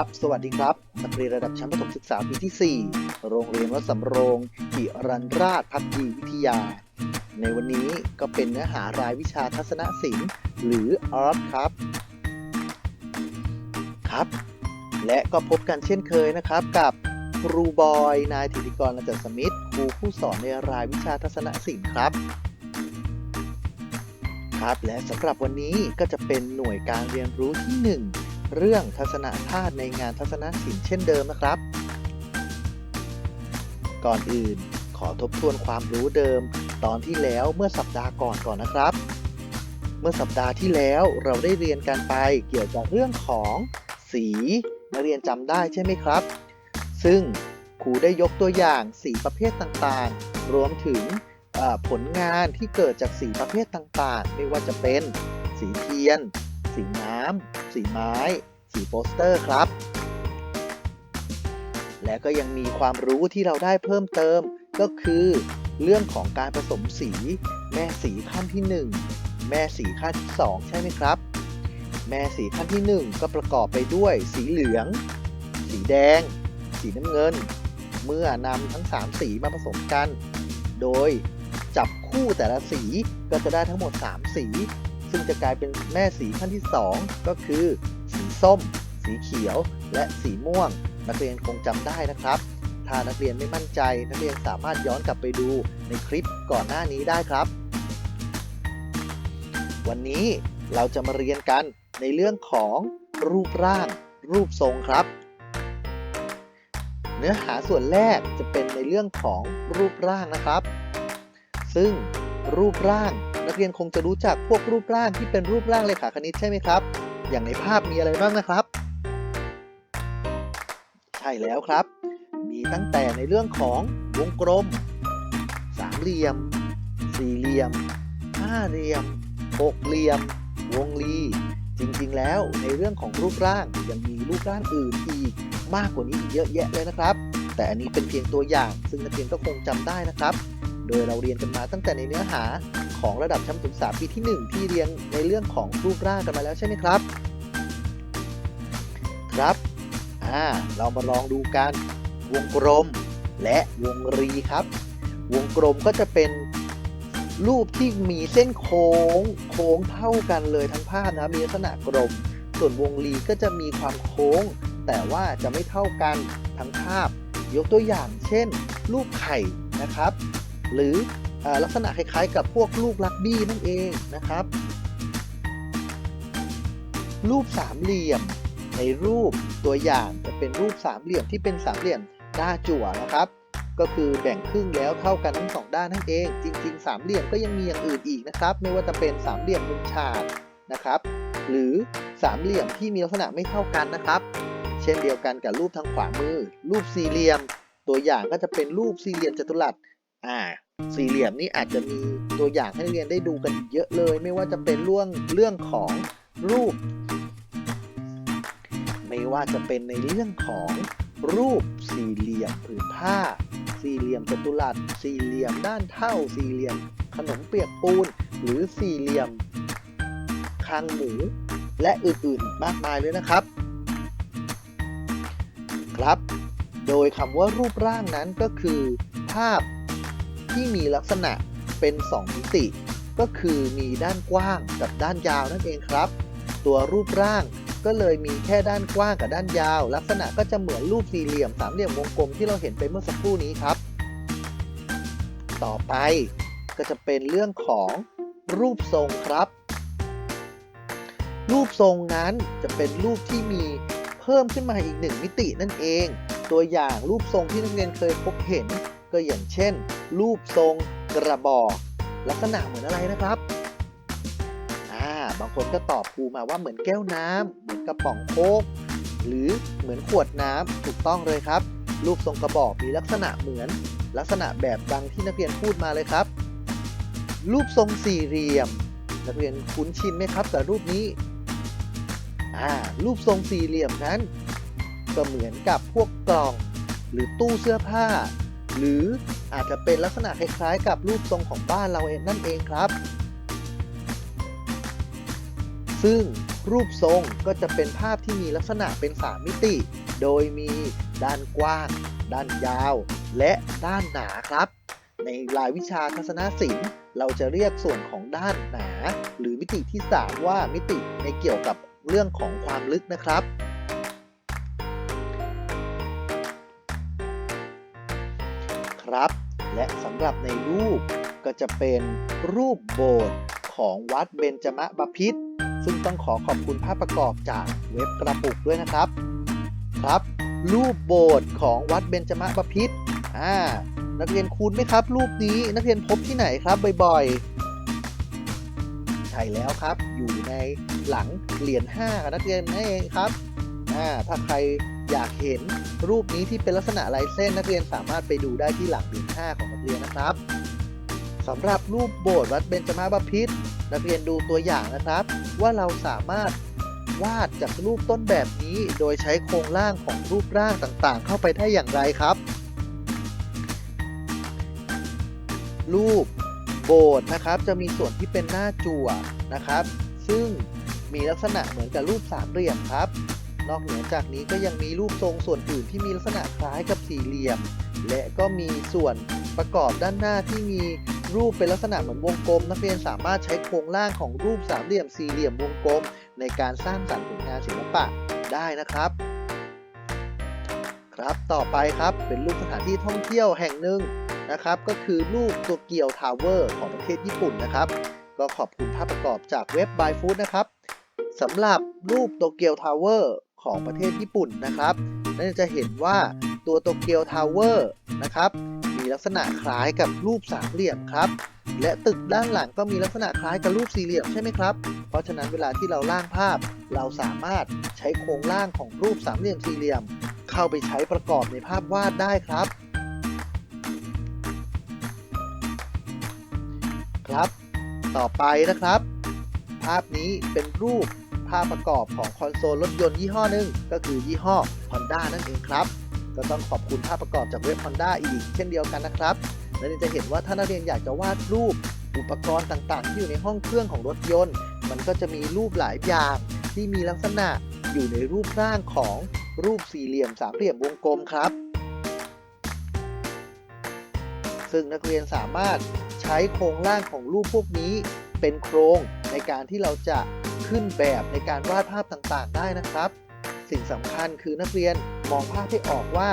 ครับ สวัสดีครับ นักเรียนระดับชั้นประถมศึกษาปีที่ 4 โรงเรียนวัดสำโรงหิรันราชพักดีวิทยา ในวันนี้ก็เป็นเนื้อหารายวิชาทัศนศิลป์ หรืออาร์ตครับ ครับ และก็พบกันเช่นเคยนะครับ กับครูบอย นายธิติกรอาจารย์สมิธครูผู้สอนในรายวิชาทัศนศิลป์ครับครับ และสำหรับวันนี้ก็จะเป็นหน่วยการเรียนรู้ที่ 1 เรื่องทัศนธาตุในงานทัศนศิลป์เช่นเดิมนะครับ ก่อนอื่นขอทบทวนความรู้เดิม ตอนที่แล้วเมื่อสัปดาห์ก่อนก่อนนะครับ เมื่อสัปดาห์ที่แล้วเราได้เรียนกันไปเกี่ยวกับเรื่องของสีนักเรียนจำได้ใช่ไหมครับ ซึ่งครูได้ยกตัวอย่างสีประเภทต่างๆ รวมถึงผลงานที่เกิดจากสีประเภทต่างๆ ไม่ว่าจะเป็นสีเทียน สีน้ำสีไม้ สีโปสเตอร์ครับ และก็ยังมีความรู้ที่เราได้เพิ่มเติมก็คือ เรื่องของการผสมสี แม่สีขั้นที่ 1 แม่สีขั้นที่ 2 ใช่ไหมครับ แม่สีขั้นที่ 1 ก็ประกอบไปด้วยสีเหลือง สีแดง สีน้ำเงิน เมื่อนำทั้ง 3 สีมาผสมกัน โดยจับคู่แต่ละสีก็จะได้ทั้งหมด 3 สี ซึ่งจะกลายเป็นแม่สีขั้นที่ 2 ก็คือ สีส้ม สีเขียว และสีม่วง นักเรียนคงจำได้นะครับ ถ้านักเรียนไม่มั่นใจ นักเรียนสามารถย้อนกลับไปดูในคลิปก่อนหน้านี้ได้ครับ วันนี้เราจะมาเรียนกันในเรื่องของรูปร่าง รูปทรงครับ เนื้อหาส่วนแรกจะเป็นในเรื่องของรูปร่างนะครับ ซึ่งรูปร่าง นักเรียนคงจะรู้จักพวกรูปร่างที่เป็นรูปร่างเลขาคณิตใช่ไหมครับ อย่างในภาพมีอะไรบ้างนะครับ ใช่แล้วครับ มีตั้งแต่ในเรื่องของวงกลม สามเหลี่ยม สี่เหลี่ยม ห้าเหลี่ยม หกเหลี่ยม วงรี จริงๆ แล้วในเรื่องของรูปร่างยังมีรูปร่างอื่นอีก มากกว่านี้อีกเยอะแยะเลยนะครับ แต่อันนี้เป็นเพียงตัวอย่าง ซึ่งนักเรียนก็คงจำได้นะครับ โดยเราเรียนกันมาตั้งแต่ในเนื้อหา ของระดับชั้นศึกษาปีที่ 1 ที่เรียนในเรื่องของรูปร่างกันมาแล้วใช่ไหมครับ ครับอ่าเรามาลองดูกันวงกลมและวงรีครับ วงกลมก็จะเป็นรูปที่มีเส้นโค้งโค้งเท่ากันเลยทั้งภาพนะมีลักษณะกลม ส่วนวงรีก็จะมีความโค้ง แต่ว่าจะไม่เท่ากันทั้งภาพ ยกตัวอย่างเช่น รูปไข่นะครับ หรือเออ ลักษณะคล้ายๆ กับพวกลูกลักบี้นั่นเองนะครับ รูปสามเหลี่ยม ในรูปตัวอย่างจะเป็นรูปสามเหลี่ยมที่เป็นสามเหลี่ยมหน้าจั่วนะครับ ก็คือแบ่งครึ่งแล้วเท่ากันทั้งสองด้านนั่นเอง จริง ๆ สามเหลี่ยมก็ยังมีอย่างอื่นอีกนะครับ ไม่ว่าจะเป็นสามเหลี่ยมมุมฉากนะครับ หรือสามเหลี่ยมที่มีลักษณะไม่เท่ากันนะครับ เช่นเดียวกันกับรูปทางขวามือ รูปสี่เหลี่ยม ตัวอย่างก็จะเป็นรูปสี่เหลี่ยมจัตุรัสอ่า สี่เหลี่ยมนี่อาจจะมีตัวอย่างให้เรียนได้ดูกันเยอะเลย ไม่ว่าจะเป็นเรื่องเรื่องของรูป ไม่ว่าจะเป็นในเรื่องของรูปสี่เหลี่ยมผืนผ้า สี่เหลี่ยมจัตุรัสสี่เหลี่ยมด้านเท่าสี่เหลี่ยม ขนมเปียกปูน หรือสี่เหลี่ยมคางหมูและอื่นๆมากมายเลยนะครับ ครับ โดยคำว่ารูปร่างนั้นก็คือ ภาพ ที่มีลักษณะเป็น2มิติ ก็คือมีด้านกว้างกับด้านยาวนั่นเองครับ ตัวรูปร่างก็เลยมีแค่ด้านกว้างกับด้านยาว ลักษณะก็จะเหมือนรูปสี่เหลี่ยมสามเหลี่ยมวงกลมที่เราเห็นไปเมื่อสักครู่นี้ครับ ต่อไปก็จะเป็นเรื่องของรูปทรงครับ รูปทรงนั้นจะเป็นรูปที่มีเพิ่มขึ้นมาอีกหนึ่งมิตินั่นเอง ตัวอย่างรูปทรงที่นักเรียนเคยพบเห็น ก็อย่างเช่น รูปทรงกระบอก ลักษณะเหมือนอะไรนะครับอ่าบางคนก็ตอบครูมาว่าเหมือนแก้วน้ำเหมือนกระป๋องโค้กหรือเหมือนขวดน้ำถูกต้องเลยครับ รูปทรงกระบอกมีลักษณะเหมือน ลักษณะแบบดังที่นักเรียนพูดมาเลยครับ รูปทรงสี่เหลี่ยม นักเรียนคุ้นชินไหมครับกับรูปนี้อ่ารูปทรงสี่เหลี่ยมนั้น ก็เหมือนกับพวกกล่อง หรือตู้เสื้อผ้า หรืออาจจะเป็นลักษณะคล้ายๆ กับรูปทรงของบ้านเราเองนั่นเองครับ ซึ่งรูปทรงก็จะเป็นภาพที่มีลักษณะเป็น 3 มิติ โดยมีด้านกว้าง ด้านยาว และด้านหนาครับ ในรายวิชาทัศนศิลป์ เราจะเรียกส่วนของด้านหนา หรือมิติที่ 3 ว่ามิติในเกี่ยวกับเรื่องของความลึกนะครับ และสำหรับในรูปก็จะเป็นรูปโบสถ์ของวัดเบญจมบพิตรซึ่งต้องขอขอบคุณภาพประกอบจากเว็บกระปุกด้วยนะครับ ครับ รูปโบสถ์ของวัดเบญจมบพิตรอ่านักเรียนคุ้นไหมครับ รูปนี้นักเรียนพบที่ไหนครับบ่อยๆ ใช่แล้วครับอยู่ในหลังเหรียญ5กับนักเรียนนั่นเองครับอ่าถ้าใคร อยากเห็นรูปนี้ที่เป็นลักษณะลายเส้นนักเรียนสามารถไปดูได้ที่หลังเหรียญ5ของนักเรียนนะครับสำหรับรูปโบสถ์วัดเบญจมาบพิตรนักเรียนดูตัวอย่างนะครับ ว่าเราสามารถวาดจากรูปต้นแบบนี้โดยใช้โครงร่างของรูปร่างต่างๆ เข้าไปได้อย่างไรครับ รูปโบสถ์นะครับจะมีส่วนที่เป็นหน้าจั่วนะครับ ซึ่งมีลักษณะเหมือนกับรูปสามเหลี่ยมครับ นอกเหนือจากนี้ก็ยังมีรูปทรงส่วนอื่นที่มีลักษณะคล้ายกับสี่เหลี่ยม และก็มีส่วนประกอบด้านหน้าที่มีรูปเป็นลักษณะเหมือนวงกลม นักเรียนสามารถใช้โครงร่างของรูปสามเหลี่ยมสี่เหลี่ยมวงกลม ในการสร้างสรรค์ผลงานศิลปะได้นะครับ ครับต่อไปครับเป็นรูปสถานที่ท่องเที่ยวแห่งหนึ่งนะครับ ก็คือรูปโตเกียวทาวเวอร์ของประเทศญี่ปุ่นนะครับ ก็ขอบคุณภาพประกอบจากเว็บ b y Food นะครับสำหรับรูปโตเกียวทาวเวอร์ ของประเทศญี่ปุ่นนะครับนั่นจะเห็นว่าตัวโตเกียวทาวเวอร์นะครับมีลักษณะคล้ายกับรูปสามเหลี่ยมครับ และตึกด้านหลังก็มีลักษณะคล้ายกับรูปสี่เหลี่ยมใช่ไหมครับ เพราะฉะนั้นเวลาที่เราร่างภาพ เราสามารถใช้โครงร่างของรูปสามเหลี่ยมสี่เหลี่ยม เข้าไปใช้ประกอบในภาพวาดได้ครับ ครับ ต่อไปนะครับ ภาพนี้เป็นรูปาพประกอบของคอนโซลรถยนต์ยี่ห้อหนึ่งก็คือยี่ห้อ Honda นั่นเองครับ ก็ต้องขอบคุณภาพประกอบจากเว็บ Honda อีกเช่นเดียวกันนะครับ และจะเห็นว่าถ้านักเรียนอยากจะวาดรูปอุปกรณ์ต่างๆ ที่อยู่ในห้องเครื่องของรถยนต์ มันก็จะมีรูปหลายอย่างที่มีลักษณะอยู่ในรูปร่างของรูปสี่เหลี่ยมสามเหลี่ยมวงกลมครับ ซึ่งนักเรียนสามารถใช้โครงร่างของรูปพวกนี้เป็นโครงในการที่เราจะ ขึ้นแบบในการวาดภาพต่างๆ ได้นะครับ สิ่งสำคัญคือนักเรียนมองภาพให้ออกว่า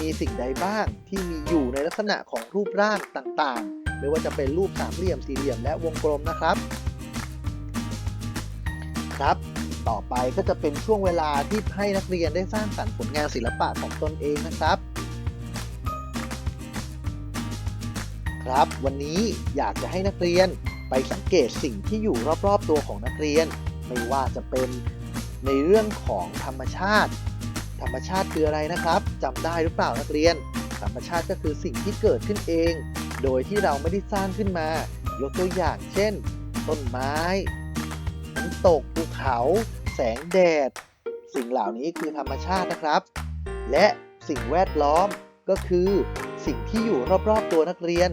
มีสิ่งใดบ้างที่มีอยู่ในลักษณะของรูปร่างต่างๆ ไม่ว่าจะเป็นรูปสามเหลี่ยมสี่เหลี่ยมและวงกลมนะครับ ครับ ต่อไปก็จะเป็นช่วงเวลาที่ให้นักเรียนได้สร้างสรรค์ผลงานศิลปะของตนเองนะครับครับ วันนี้อยากจะให้นักเรียน ไปสังเกตสิ่งที่อยู่รอบๆตัวของนักเรียน ไม่ว่าจะเป็นในเรื่องของธรรมชาติ ธรรมชาติคืออะไรนะครับจำได้หรือเปล่านักเรียน ธรรมชาติก็คือสิ่งที่เกิดขึ้นเอง โดยที่เราไม่ได้สร้างขึ้นมา ยกตัวอย่างเช่น ต้นไม้น้ำตกภูเขา แสงแดด สิ่งเหล่านี้คือธรรมชาตินะครับ และสิ่งแวดล้อมก็คือ สิ่งที่อยู่รอบๆตัวนักเรียน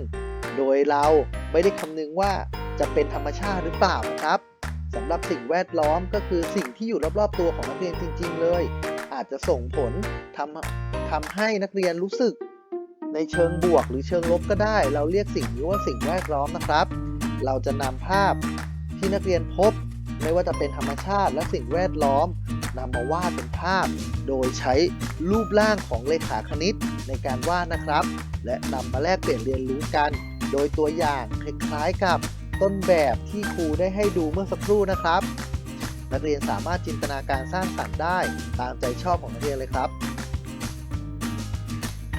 โดยเราไม่ได้คำนึงว่า จะเป็นธรรมชาติหรือเปล่าครับสำหรับสิ่งแวดล้อมก็คือสิ่งที่อยู่รอบๆตัวของนักเรียนจริง ๆ เลย อาจจะส่งผลทำทำให้นักเรียนรู้สึก ในเชิงบวกหรือเชิงลบก็ได้ เราเรียกสิ่งนี้ว่าสิ่งแวดล้อมนะครับ เราจะนำภาพที่นักเรียนพบ ไม่ว่าจะเป็นธรรมชาติและสิ่งแวดล้อมนำมาวาดเป็นภาพ โดยใช้รูปร่างของเลขาคณิตในการวาดนะครับ และนำมาแลกเปลี่ยนเรียนรู้กัน โดยตัวอย่างคล้ายๆกับ ต้นแบบที่ครูได้ให้ดูเมื่อสักครู่นะครับ นักเรียนสามารถจินตนาการสร้างสรรค์ได้ตามใจชอบของนักเรียนเลยครับ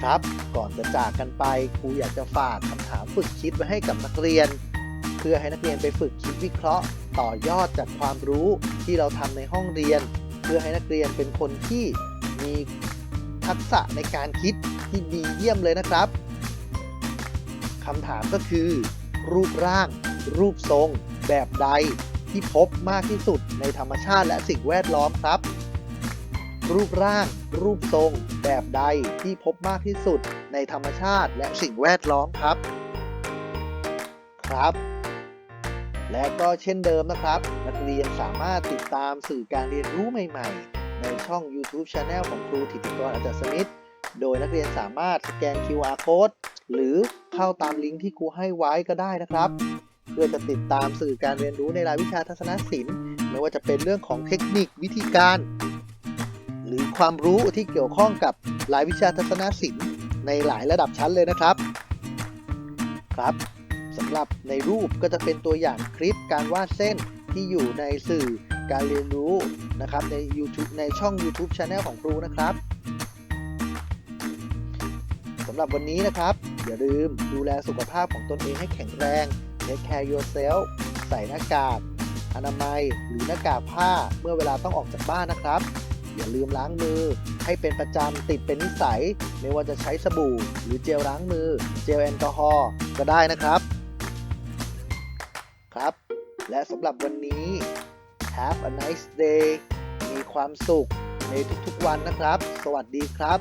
ครับก่อนจะจากกันไปครูอยากจะฝากคำถามฝึกคิดไว้ให้กับนักเรียน เพื่อให้นักเรียนไปฝึกคิดวิเคราะห์ ต่อยอดจากความรู้ที่เราทำในห้องเรียน เพื่อให้นักเรียนเป็นคนที่มีทักษะในการคิดที่ดีเยี่ยมเลยนะครับคำถามก็คือ รูปร่าง รูปทรง แบบใดที่พบมากที่สุดในธรรมชาติและสิ่งแวดล้อมครับ รูปร่าง รูปทรง แบบใดที่พบมากที่สุดในธรรมชาติและสิ่งแวดล้อมครับ ครับ และก็เช่นเดิมนะครับ นักเรียนสามารถติดตามสื่อการเรียนรู้ใหม่ ๆ ในช่อง YouTube Channel ของครูถิติกรอาจารย์สมิทธ์โดยนักเรียนสามารถสแกน QR Code หรือเข้าตามลิงก์ที่ครูให้ไว้ก็ได้นะครับ เพื่อจะติดตามสื่อการเรียนรู้ในรายวิชาทัศนศิลป์ ไม่ว่าจะเป็นเรื่องของเทคนิควิธีการ หรือความรู้ที่เกี่ยวข้องกับรายวิชาทัศนศิลป์ ในหลายระดับชั้นเลยนะครับครับสำหรับในรูปก็จะเป็นตัวอย่างคลิปการวาดเส้นที่อยู่ในสื่อการเรียนรู้นะครับใน YouTube ในช่อง YouTube Channel ของครูนะครับสำหรับวันนี้นะครับ อย่าลืมดูแลสุขภาพของตนเองให้แข็งแรง Take care yourself ใส่หน้ากากอนามัยหรือหน้ากากผ้าเมื่อเวลาต้องออกจากบ้านนะครับ อย่าลืมล้างมือให้เป็นประจำติดเป็นนิสัย ไม่ว่าจะใช้สบู่ หรือเจลล้างมือ เจลแอลกอฮอล์ก็ได้นะครับ ครับ และสำหรับวันนี้ Have a nice day มีความสุขในทุกๆวันนะครับ สวัสดีครับ